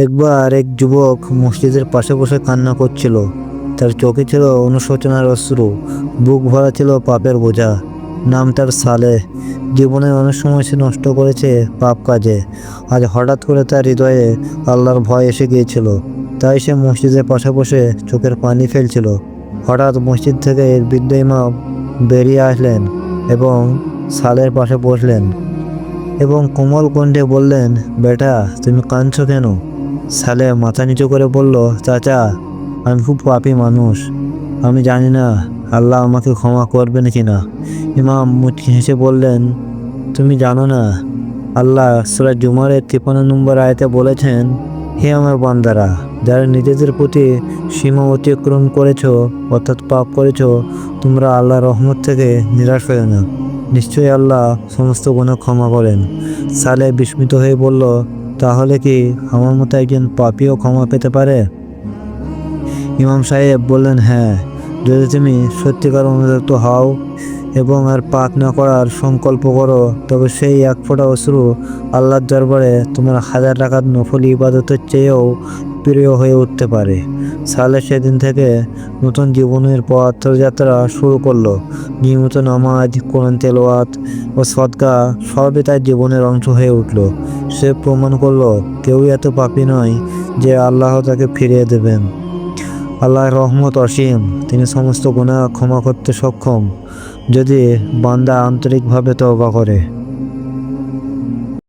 একবার এক যুবক মসজিদের পাশে বসে কান্না করছিল। তার চোখে ছিল অনুশোচনার অশ্রু, বুক ভরা ছিল পাপের বোঝা। নাম তার সালে। জীবনে অনেক সময় সে নষ্ট করেছে পাপ কাজে। আজ হঠাৎ করে তার হৃদয়ে আল্লাহর ভয় এসে গিয়েছিল। তাই সে মসজিদের পাশে বসে চোখের পানি ফেলছিল। হঠাৎ মসজিদ থেকে বৃদ্ধ ইমাম বেরিয়ে আসলেন এবং সালের পাশে বসলেন এবং কোমল কণ্ঠে বললেন, বেটা, তুমি কাঁদছ কেন? সালে মাথা নিচু করে বলল, চাচা, আমি খুব পাপী মানুষ। আমি জানি না আল্লাহ আমাকে ক্ষমা করবেন কি না। ইমাম মুচকি হেসে বললেন, তুমি জানো না, আল্লাহ সুরা জুমারের তিপ্পান্ন নম্বর আয়তে বলেছেন, হে আমার বান্দারা, যারা নিজেদের প্রতি সীমা অতিক্রম করেছ, অর্থাৎ পাপ করেছ, তোমরা আল্লাহর রহমত থেকে নিরাশ হয়ে না। নিশ্চয়ই আল্লাহ সমস্ত গুণা ক্ষমা করেন। সালে বিস্মিত হয়ে বলল তাহলে কি আমার মতো একজন পাপিও ক্ষমা পেতে পারে? ইমাম সাহেব বললেন হ্যাঁ যদি তুমি সত্যিকার অনুরক্ত হও এবং আর পাপ না করার সংকল্প করো, তবে সেই এক ফোঁটা অশ্রু আল্লাহর দরবারে তোমার হাজার টাকার নফল ইবাদতের চেয়েও প্রিয় হয়ে উঠতে পারে। সালে সেদিন থেকে নতুন জীবনের পথযাত্রা শুরু করল। নিয়মিত নামাজ, কোরআন তেলাওয়াত ও সদকা সবই তার জীবনের অংশ হয়ে উঠল। সে প্রমাণ করল, কেউই এত পাপি নয় যে আল্লাহ তাকে ফিরিয়ে দেবেন। আল্লাহর রহমত অসীম, তিনি সমস্ত গুণা ক্ষমা করতে সক্ষম। যদি বান্দা আন্তরিকভাবে তওবা করে।